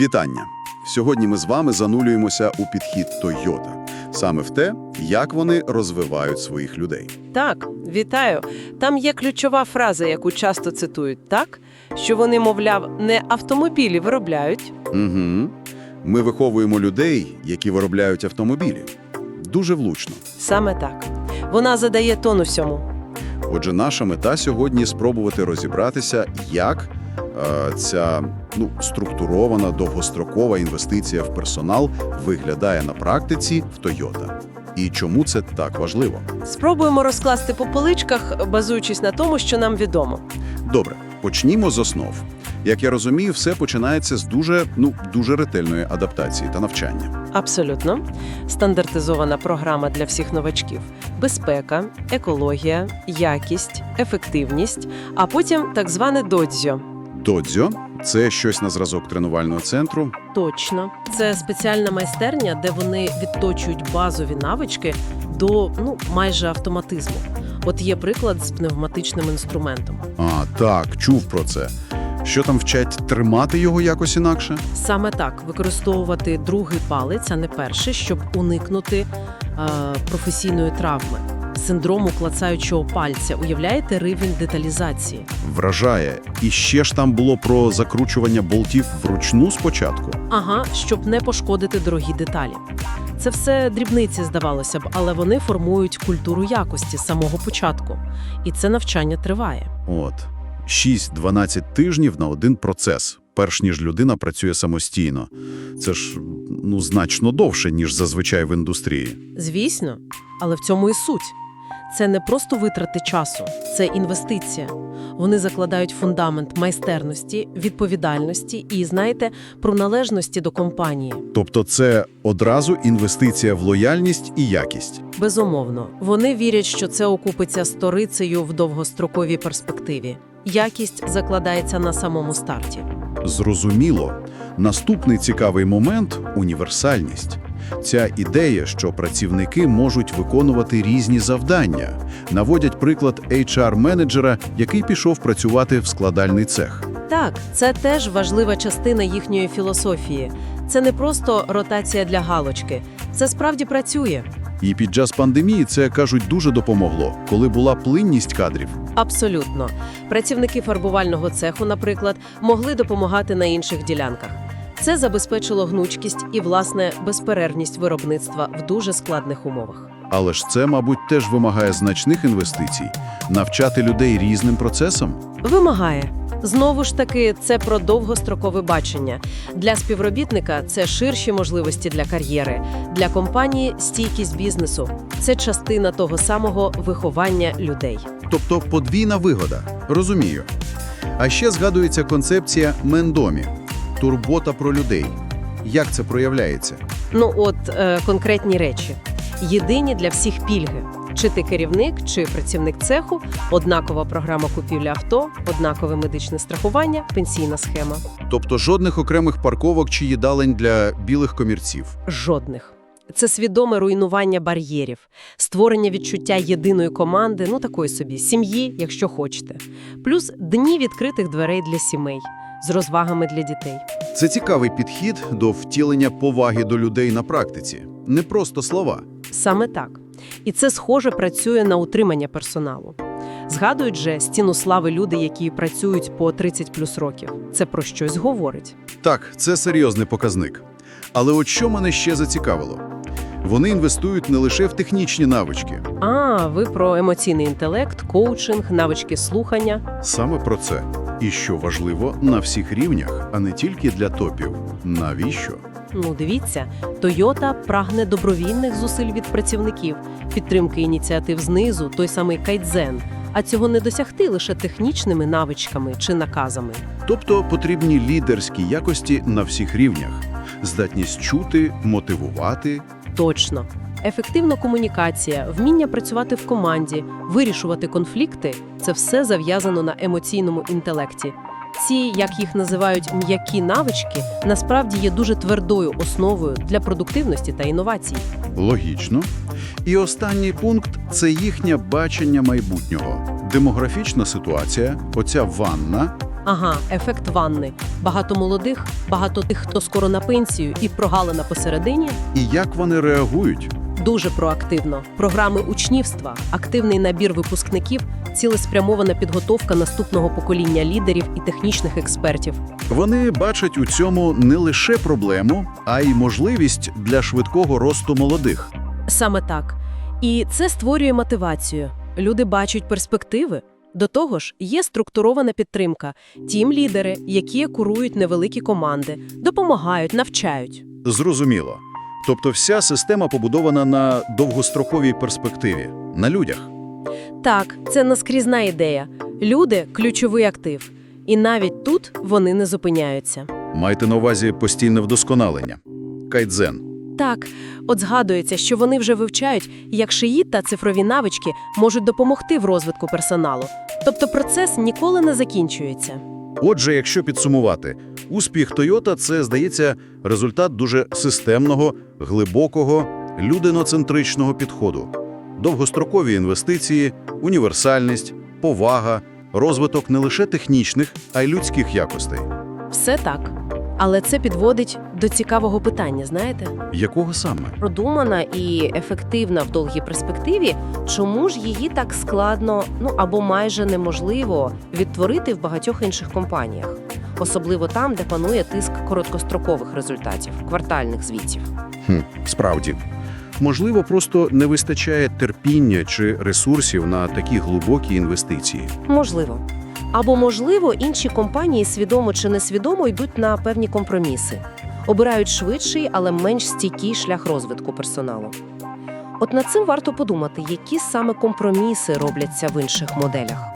Вітання! Сьогодні ми з вами занулюємося у підхід Toyota. Саме в те, як вони розвивають своїх людей. Так, вітаю. Там є ключова фраза, яку часто цитують, так? Що вони, мовляв, не автомобілі виробляють. Угу. Ми виховуємо людей, які виробляють автомобілі. Дуже влучно. Саме так. Вона задає тон усьому. Отже, наша мета сьогодні спробувати розібратися, як ця ну, структурована довгострокова інвестиція в персонал виглядає на практиці в Toyota. І чому це так важливо? Спробуємо розкласти по поличках, базуючись на тому, що нам відомо. Добре, почнімо з основ. Як я розумію, все починається з дуже, ну, дуже ретельної адаптації та навчання. Абсолютно. Стандартизована програма для всіх новачків: безпека, екологія, якість, ефективність, а потім так зване додзьо. Додзьо – це щось на зразок тренувального центру. Точно, це спеціальна майстерня, де вони відточують базові навички до ну майже автоматизму. От є приклад з пневматичним інструментом. А, так, чув про це. Що там вчать тримати його якось інакше? Саме так використовувати другий палець, а не перший, щоб уникнути е, професійної травми, синдрому клацаючого пальця. Уявляєте рівень деталізації? Вражає. І ще ж там було про закручування болтів вручну спочатку. Ага, щоб не пошкодити дорогі деталі. Це все дрібниці, здавалося б, але вони формують культуру якості з самого початку. І це навчання триває. От. 6-12 тижнів на один процес, перш ніж людина працює самостійно. Це ж, ну, значно довше, ніж зазвичай в індустрії. Звісно, але в цьому і суть. Це не просто витрати часу, це інвестиція. Вони закладають фундамент майстерності, відповідальності і, знаєте, про належності до компанії. Тобто це одразу інвестиція в лояльність і якість. Безумовно, вони вірять, що це окупиться сторицею в довгостроковій перспективі. Якість закладається на самому старті. Зрозуміло. Наступний цікавий момент – універсальність. Ця ідея, що працівники можуть виконувати різні завдання, наводять приклад HR-менеджера, який пішов працювати в складальний цех. Так, це теж важлива частина їхньої філософії. Це не просто ротація для галочки. Це справді працює. І під час пандемії це, кажуть, дуже допомогло, коли була плинність кадрів. Абсолютно. Працівники фарбувального цеху, наприклад, могли допомагати на інших ділянках. Це забезпечило гнучкість і, власне, безперервність виробництва в дуже складних умовах. Але ж це, мабуть, теж вимагає значних інвестицій. Навчати людей різним процесам? Вимагає. Знову ж таки, це про довгострокове бачення. Для співробітника це ширші можливості для кар'єри, для компанії стійкість бізнесу. Це частина того самого виховання людей. Тобто подвійна вигода. Розумію. А ще згадується концепція «мендомі» – турбота про людей. Як це проявляється? Ну, от е, конкретні речі. Єдині для всіх пільги. Чи ти керівник, чи працівник цеху, однакова програма купівлі авто, однакове медичне страхування, пенсійна схема. Тобто жодних окремих парковок чи їдалень для білих комірців. Жодних. Це свідоме руйнування бар'єрів, створення відчуття єдиної команди, ну такої собі, сім'ї, якщо хочете. Плюс дні відкритих дверей для сімей з розвагами для дітей. Це цікавий підхід до втілення поваги до людей на практиці. Не просто слова. Саме так. І це схоже працює на утримання персоналу. Згадують же стіну слави люди, які працюють по 30 плюс років. Це про щось говорить. Так, це серйозний показник. Але от що мене ще зацікавило? Вони інвестують не лише в технічні навички. А, ви про емоційний інтелект, коучинг, навички слухання. Саме про це. І що важливо, на всіх рівнях, а не тільки для топів. Навіщо? Ну, дивіться, Toyota прагне добровільних зусиль від працівників, підтримки ініціатив знизу, той самий кайдзен. А цього не досягти лише технічними навичками чи наказами. Тобто потрібні лідерські якості на всіх рівнях. Здатність чути, мотивувати. Точно. Ефективна комунікація, вміння працювати в команді, вирішувати конфлікти це все зав'язано на емоційному інтелекті. Ці, як їх називають, м'які навички, насправді є дуже твердою основою для продуктивності та інновацій. Логічно. І останній пункт це їхнє бачення майбутнього. Демографічна ситуація, оця ванна, Ага, ефект ванни. Багато молодих, багато тих, хто скоро на пенсію, і прогалина посередині І як вони реагують? Дуже проактивно. Програми учнівства, активний набір випускників, цілеспрямована підготовка наступного покоління лідерів і технічних експертів. Вони бачать у цьому не лише проблему, а й можливість для швидкого росту молодих. Саме так. І це створює мотивацію. Люди бачать перспективи. До того ж, є структурована підтримка. Тім лідери, які курують невеликі команди, допомагають, навчають. Зрозуміло. Тобто вся система побудована на довгостроковій перспективі, на людях. Так, це наскрізна ідея. Люди ключовий актив. І навіть тут вони не зупиняються. Майте на увазі постійне вдосконалення. Кайдзен. Так, от згадується, що вони вже вивчають, як шиї та цифрові навички можуть допомогти в розвитку персоналу. Тобто процес ніколи не закінчується. Отже, якщо підсумувати, успіх Toyota – це, здається, результат дуже системного, глибокого, людиноцентричного підходу. Довгострокові інвестиції, універсальність, повага, розвиток не лише технічних, а й людських якостей. Все так. Але це підводить до цікавого питання, знаєте? Якого саме? продумана і ефективна в довгій перспективі, чому ж її так складно, ну або майже неможливо відтворити в багатьох інших компаніях, особливо там, де панує тиск короткострокових результатів, квартальних звітів. Хм, справді. Можливо, просто не вистачає терпіння чи ресурсів на такі глибокі інвестиції. Можливо. Або, можливо, інші компанії свідомо чи несвідомо йдуть на певні компроміси, обирають швидший, але менш стійкий шлях розвитку персоналу. От над цим варто подумати, які саме компроміси робляться в інших моделях.